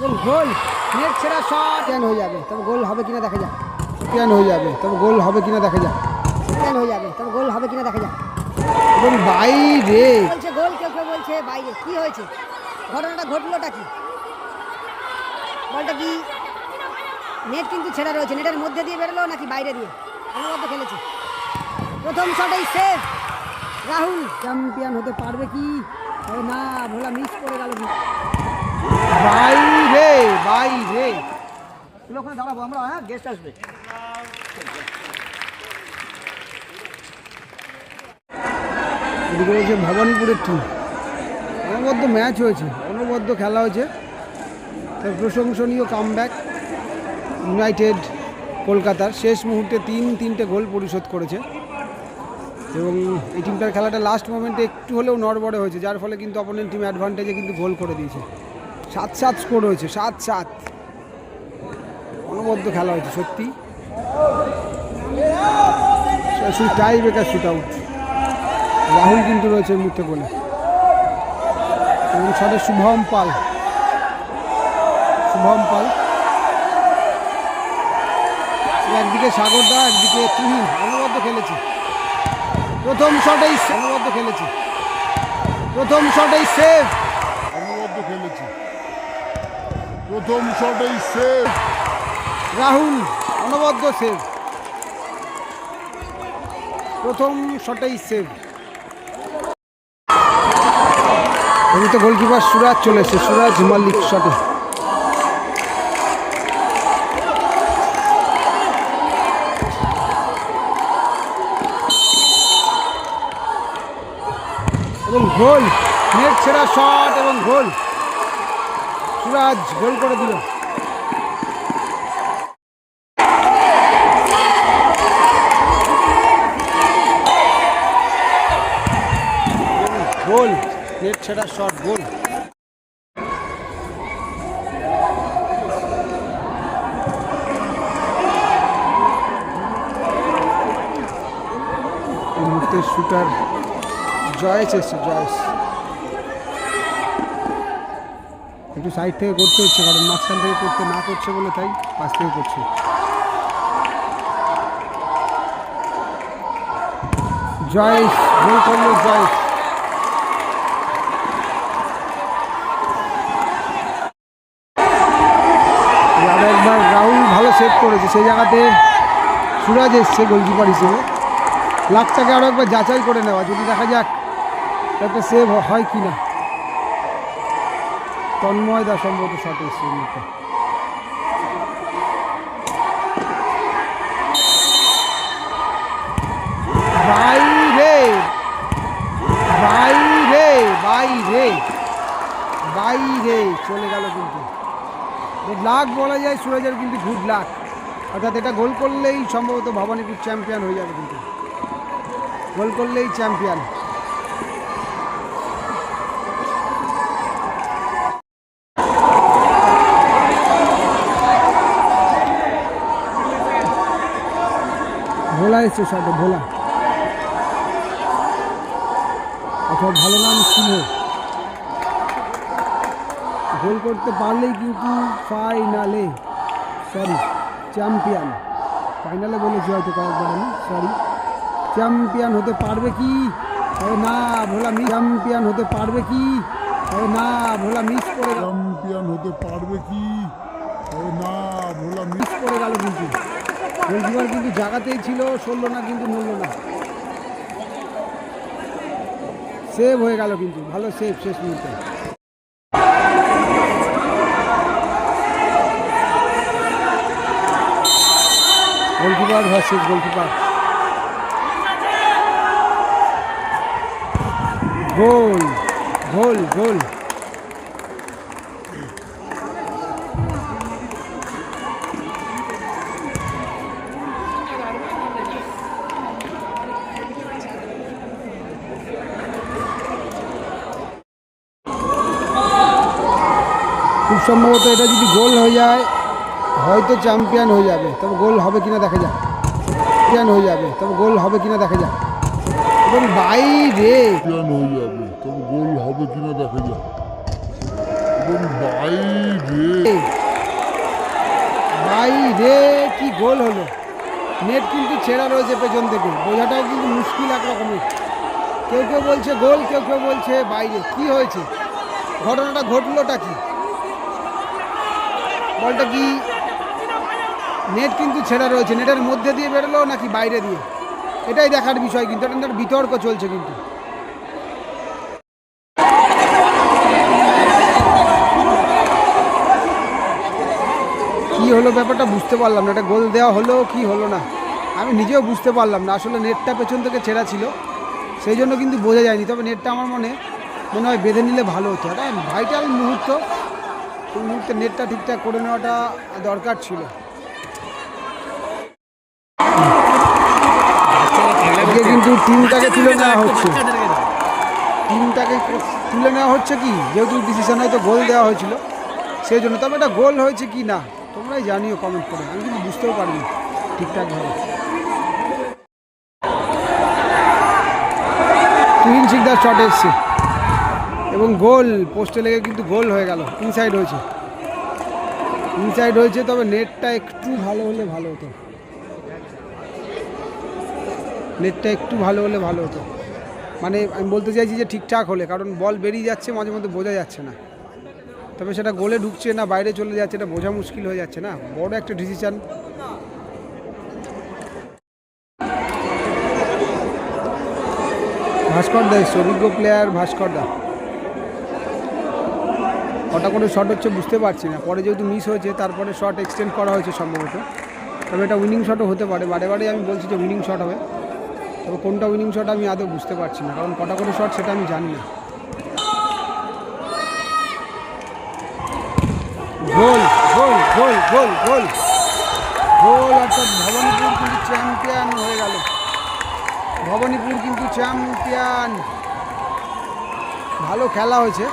এবং goal. Net ছেড়া shot চ্যান হয়ে যাবে। তবে গোল হবে কিনা দেখা যাক। চ্যান হয়ে যাবে। তবে গোল হবে কিনা দেখা যাক। চ্যান হয়ে যাবে। তবে গোল হবে কিনা দেখা যাক। এবং বাইরে বলছে গোল কেউ কেউ বলছে বাইরে কি হয়েছে? ঘটনাটা ঘটলোটা কি? বলটা কি? নেট কিন্তু ছেড়া রয়েছে। নেটের মধ্যে দিয়ে বেরোলো নাকি বাইরে দিয়ে? অনবদ্য খেলেছে। প্রথম শটেই সেভ রাহুল। চ্যাম্পিয়ন হতে পারবে কি? না ভোলা মিস করে গেল কি? বাইরে বাইরে ওখানে দাঁড়াবো, আমরা হ্যাঁ গেস্ট আসবে। ভবানীপুরের টিম অনবদ্য ম্যাচ হয়েছে, অনবদ্য খেলা হয়েছে। তার প্রশংসনীয় কামব্যাক ইউনাইটেড কলকাতার শেষ মুহূর্তে তিন তিনটে গোল পরিশোধ করেছে। এবং এই টিমটার খেলাটা লাস্ট মোমেন্টে একটু হলেও নড়বড়ে হয়েছে, যার ফলে কিন্তু অপোনেন্ট টিম অ্যাডভান্টেজে কিন্তু গোল করে দিয়েছে। সাত সাত স্কোর হয়েছে, সাত সাত। অনবদ্য খেলা হয়েছে, সত্যি। টাই বেকার শুট আউট রাহুল কিন্তু রয়েছে মুহূর্তে বলে এবং সাথে শুভম পাল। শুভম পাল। একদিকে সাগরদা একদিকে তুহিন। অনবদ্য খেলেছে। প্রথম শটেই অনবদ্য খেলেছে। প্রথম শটেই সেভ অনবদ্য খেলেছে। প্রথম শটেই সেভ রাহুল, অনবদ্য সেভ প্রথম শটেই সেভ এদিকে গোলকিপার সুরাজ চলে এসেছে। সুরাজ মাল্লিক শটে। এবং গোল, নেট ছেড়া শট এবং গোল। সুরাজ গোল করে দিল। গোল নেট ছেড়া শট গোল। শুটার জয়েস এসছে জয়েস। একটু সাইড থেকে করতে হচ্ছে, কারণ মাঝখান থেকে করতে না করছে বলে তাই পাশ থেকে করছে। একবার রাহুল ভালো সেভ করেছে, সেই জায়গাতে সুরাজ এসছে গোলকিপার হিসেবে। লাখটাকে আরও একবার যাচাই করে নেওয়া, যদি দেখা যাক একটা সেভ হয় কি না তন্ময় দা সম্ভবত শট মুহূর্তে। বাইরে বাইরে বাইরে বাইরে চলে গেল কিন্তু। লাখ বলা যায়, সুরজের কিন্তু গুড লাখ অর্থাৎ এটা গোল করলেই সম্ভবত ভবানীপুর চ্যাম্পিয়ন হয়ে যাবে কিন্তু। গোল করলেই চ্যাম্পিয়ন ভোলা এসছে সাথে ভোলা। অথবা ভালো নাম সিংহ গোল করতে পারলেই কিন্তু ফাইনালে সরি চ্যাম্পিয়ন। ফাইনালে বলেছি হয়তো কয়েকবার আমি সরি চ্যাম্পিয়ন হতে পারবে কি? তবে না ভোলা মিস চ্যাম্পিয়ন হতে পারবে কি? তবে না ভোলা মিস করে চ্যাম্পিয়ন হতে পারবে কি? ও না ভোলা মিস মিস করে গেল কিন্তু। গোলকিপার কিন্তু জায়গাতেই ছিল সরল না কিন্তু নড়ল না। সেভ হয়ে গেল কিন্তু, ভালো সেভ শেষ মুহূর্তে। Goalkeeper versus goalkeeper goal goal goal খুব সম্ভবত এটা যদি গোল হয়ে যায় হয়তো চ্যাম্পিয়ন হয়ে যাবে। তবে গোল হবে কিনা দেখা যাক। চ্যাম্পিয়ন হয়ে যাবে তবে গোল হবে কিনা দেখা যাক। এবং বাইরে চ্যাম্পিয়ন হয়ে যাবে তবে গোল হবে কিনা দেখা যাক। একদম বাইরে বাইরে কি গোল হলো। নেট কিন্তু ছেঁড়া রয়েছে পেছন থেকে। বোঝাটাও কিন্তু মুশকিল এক রকমের কেউ কেউ বলছে গোল কেউ কেউ বলছে বাইরে কি হয়েছে? ঘটনাটা ঘটলোটা কি? বলটা কি? নেট কিন্তু ছেঁড়া রয়েছে। নেটের মধ্যে দিয়ে বেরোলো নাকি বাইরে দিয়ে? এটাই দেখার বিষয় কিন্তু। এটা বিতর্ক চলছে কিন্তু। কি হলো ব্যাপারটা বুঝতে পারলাম না। এটা গোল দেওয়া হলো কি হলো না? আমি নিজেও বুঝতে পারলাম না। আসলে নেটটা পেছন থেকে ছেঁড়া ছিল। সেই জন্য কিন্তু বোঝা যায়নি। তবে নেটটা আমার মনে মনে হয় বেঁধে নিলে ভালো হতো। এটা ভাইটাল মুহূর্ত। এই মুহূর্তে নেটটা ঠিকঠাক করে নেওয়াটা দরকার ছিল। কিন্তু টিমটাকে তুলে নেওয়া হচ্ছে। টিমটাকে তুলে নেওয়া হচ্ছে কি? যেহেতু ডিসিশন হয়তো গোল দেওয়া হয়েছিল সেই জন্য তবে এটা গোল হয়েছে কি না, তোমরাই জানিও কমেন্ট করে। আমি কিন্তু বুঝতেও পারিনি ঠিকঠাকভাবে। তুহিন সিকদার শট এসছে। এবং গোল পোস্টে লেগে কিন্তু গোল হয়ে গেল। ইনসাইড হয়েছে। ইনসাইড হয়েছে, তবে নেটটা একটু ভালো হলে ভালো হতো। নেটটা একটু ভালো হলে ভালো হতো। মানে আমি বলতে চাইছি যে ঠিকঠাক হলে, কারণ বল বেরিয়ে যাচ্ছে, মাঝে মধ্যে বোঝা যাচ্ছে না। তবে সেটা গোলে ঢুকছে না, বাইরে চলে যাচ্ছে, এটা বোঝা মুশকিল হয়ে যাচ্ছে না। বড় একটা ডিসিশন ভাস্কর দা এসছে, অভিজ্ঞ প্লেয়ার ভাস্কর দা। কটা করে শট হচ্ছে, বুঝতে পারছি না। পরে যেহেতু মিস হয়েছে, তারপরে শট এক্সটেন্ড করা হয়েছে সম্ভবত। তবে এটা উইনিং শটও হতে পারে। বারে বারে আমি বলছি যে উইনিং শট হবে। তবে কোনটা উইনিং শট আমি আদৌ বুঝতে পারছি না। কারণ কটা করে শট সেটা আমি জানি না। গোল গোল গোল গোল গোল। গোল অর্থাৎ ভবানীপুর কিন্তু চ্যাম্পিয়ন হয়ে গেল। ভবানীপুর কিন্তু চ্যাম্পিয়ন ভালো খেলা হয়েছে।